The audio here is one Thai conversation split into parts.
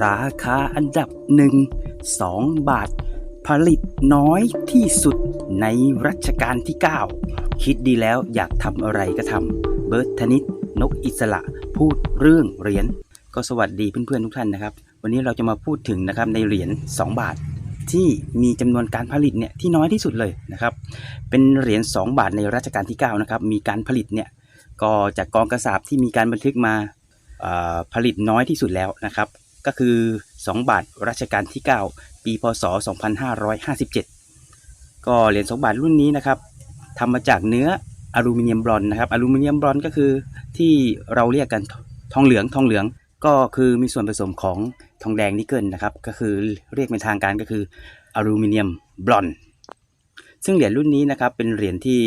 ราคาอันดับหนึ่ง2บาท ผลิตน้อยที่สุดในรัชกาลที่ 9 คิดดีแล้วอยากทำอะไรก็ทำเบิร์ตธนิตนกอิสระพูดเรื่องเหรียญก็สวัสดีเพื่อนๆทุกท่านนะครับ วันนี้เราจะมาพูดถึงนะครับในเหรียญ2 บาท ที่มีจำนวนการผลิตเนี่ยที่น้อยที่สุดเลยนะครับ เป็นเหรียญ2 บาทในรัชกาลที่9นะครับมีการผลิตเนี่ยก็จากกองกระสาบที่มีการบันทึกมาผลิตน้อยที่สุดแล้วนะครับ ก็คือ 2 บาทรัชกาลที่ 9 ปีพศ 2557 ก็เหรียญ2บาทรุ่นนี้นะครับทำมาจากเนื้ออลูมิเนียมบรอนนะครับอลูมิเนียมบรอนก็คือที่เราเรียกกันทองเหลืองทองเหลืองก็คือมีส่วนผสมของทองแดงนิกเกิลนะครับก็คือเรียกเป็นทางการก็คืออลูมิเนียมบรอนซึ่งเหรียญรุ่นนี้นะครับเป็นเหรียญที่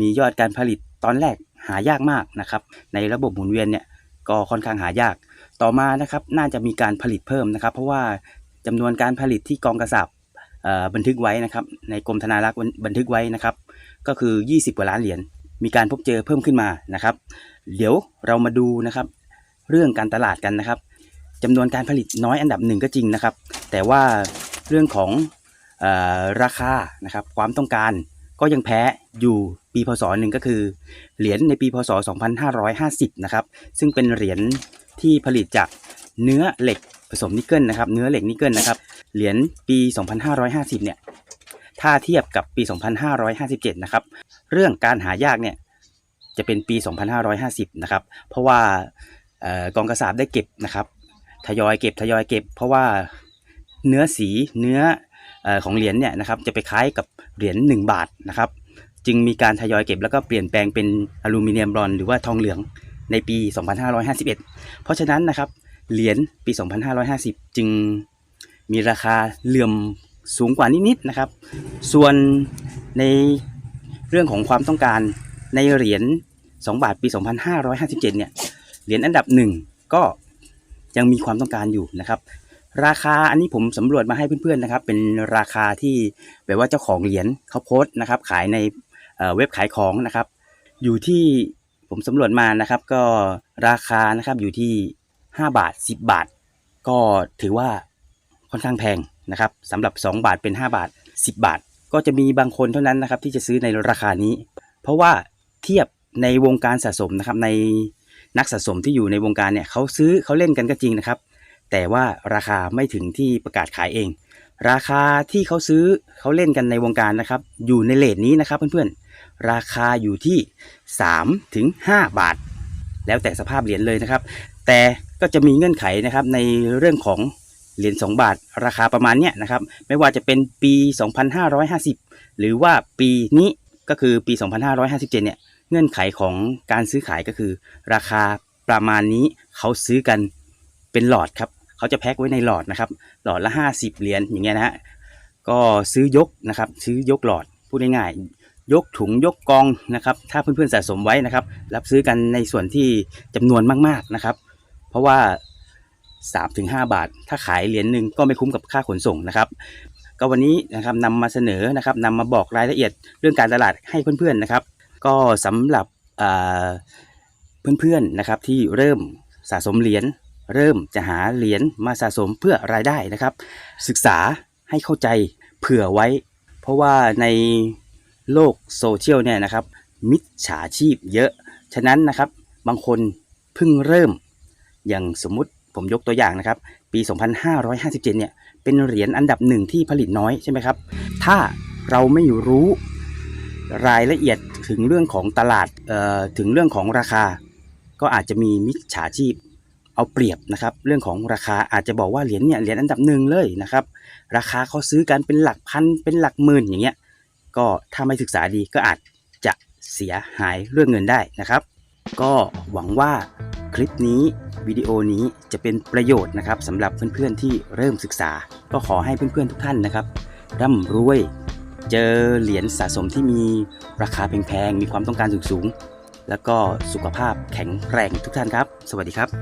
มียอดการผลิตตอนแรกหายากมากนะครับในระบบหมุนเวียนเนี่ยก็ค่อนข้างหายาก ต่อมานะครับน่าจะมีการผลิตเพิ่มนะครับ เพราะว่าจำนวนการผลิตที่กองกระสับบันทึกไว้นะครับ ในกรมธนารักษ์บันทึกไว้นะครับ ก็คือ 20 กว่าล้านเหรียญมีการพบเจอเพิ่มขึ้นมานะครับ เดี๋ยวเรามาดูนะครับ เรื่องการตลาดกันนะครับจำนวนการผลิตน้อยอันดับหนึ่งก็จริงนะครับ แต่ว่าเรื่องของอราคานะครับ ความต้องการ ก็ยังแพ้อยู่ปีพศหนึ่งก็คือ เหรียญในปีพศ 2550 นะครับ ซึ่งเป็นเหรียญที่ผลิตจากเนื้อเหล็กผสมนิกเกิลนะครับ เนื้อเหล็กนิกเกิลนะครับ เหรียญปี 2550 เนี่ย ถ้าเทียบกับปี 2557 นะครับ เรื่องการหายากเนี่ย จะเป็นปี 2550 นะครับ เพราะว่ากองกระสาบได้เก็บนะครับ ทยอยเก็บทยอยเก็บ เพราะว่าเนื้อสีเนื้อ ของเหรียญเนี่ยนะครับจะไปคล้ายกับเหรียญ1 บาทนะครับ จึงมีการทยอยเก็บแล้วก็เปลี่ยนแปลงเป็นอลูมิเนียมบรอนหรือว่าทองเหลืองในปี 2551 เพราะฉะนั้นนะครับเหรียญปี 2550 จึงมีราคาเหลื่อมสูงกว่านิดๆนะครับ ส่วนในเรื่องของความต้องการในเหรียญ2บาทปี 2557 เนี่ย เหรียญอันดับหนึ่งก็ยังมีความต้องการอยู่นะครับ ราคาอันนี้ผมสำรวจมาให้เพื่อนๆนะครับ เป็นราคาที่แบบว่าเจ้าของเหรียญเขาโพสต์นะครับ ขายในเเว็บขายของนะครับ อยู่ที่ผมสำรวจมานะครับ ก็ราคานะครับอยู่ที่ 5 บาท 10 บาท ก็ถือว่าค่อนข้างแพงนะครับสำหรับ 2 บาทเป็น 5 บาท 10 บาท ก็จะมีบางคนเท่านั้นนะครับ ที่จะซื้อในราคานี้ เพราะว่าเทียบในวงการสะสมนะครับในนักสะสมที่อยู่ในวงการเนี่ยเขาซื้อเขาเล่นกันก็จริงนะครับ แต่ว่าราคาไม่ถึงที่ประกาศขายเอง ราคาที่เขาซื้อเขาเล่นกันในวงการนะครับ อยู่ในเลทนี้นะครับเพื่อนๆ ราคาอยู่ที่3ถึง5บาท แล้วแต่สภาพเหรียญเลยนะครับ แต่ก็จะมีเงื่อนไขนะครับในเรื่องของเหรียญ2บาท ราคาประมาณเนี้ยนะครับ ไม่ว่าจะเป็นปี 2550 หรือว่าปีนี้ก็คือปี 2557 เนี่ย เงื่อนไขของการซื้อขายก็คือ ราคาประมาณนี้เขาซื้อกันเป็นหลอดครับ เขาจะแพ็คไว้ในหลอดนะครับ หลอดละ 50 เหรียญอย่างเงี้ยนะฮะก็ซื้อยกนะครับ ซื้อยกหลอดพูดง่ายๆยกถุงยกกองนะครับ ถ้าเพื่อนๆสะสมไว้นะครับ รับซื้อกันในส่วนที่จำนวนมากๆนะครับ เพราะว่า 3-5 บาท ถ้าขายเหรียญหนึ่งก็ไม่คุ้มกับค่าขนส่งนะครับก็วันนี้นะครับนำมาเสนอนะครับนำมาบอกรายละเอียดเรื่องการตลาดให้เพื่อนๆนะครับ ก็สำหรับเพื่อนๆนะครับที่เริ่มสะสมเหรียญ เริ่มจะหาเหรียญมาสะสมเพื่อรายได้นะครับ ศึกษาให้เข้าใจเผื่อไว้ เพราะว่าในโลกโซเชียลเนี่ยนะครับ มิจฉาชีพเยอะ ฉะนั้นนะครับบางคนเพิ่งเริ่ม อย่างสมมุติผมยกตัวอย่างนะครับ ปี 2557 เนี่ย เป็นเหรียญอันดับหนึ่งที่ผลิตน้อยใช่ไหมครับ ถ้าเราไม่รู้รายละเอียดถึงเรื่องของตลาดเอ่อถึงเรื่องของราคา ก็อาจจะมีมิจฉาชีพ เอาเปรียบนะครับเรื่องของราคาอาจจะบอกว่าเหรียญเนี่ยเหรียญอันดับหนึ่งเลยนะครับราคาเขาซื้อกันเป็นหลักพันเป็นหลักหมื่นอย่างเงี้ยก็ถ้าไม่ศึกษาดีก็อาจจะเสียหายเรื่องเงินได้นะครับ ก็หวังว่าคลิปนี้วิดีโอนี้จะเป็นประโยชน์นะครับสำหรับเพื่อนๆที่เริ่มศึกษา ก็ขอให้เพื่อนๆทุกท่านนะครับ ร่ำรวย เจอเหรียญสะสมที่มีราคาแพงๆมีความต้องการสูงๆแล้วก็สุขภาพแข็งแรงทุกท่านครับ สวัสดีครับ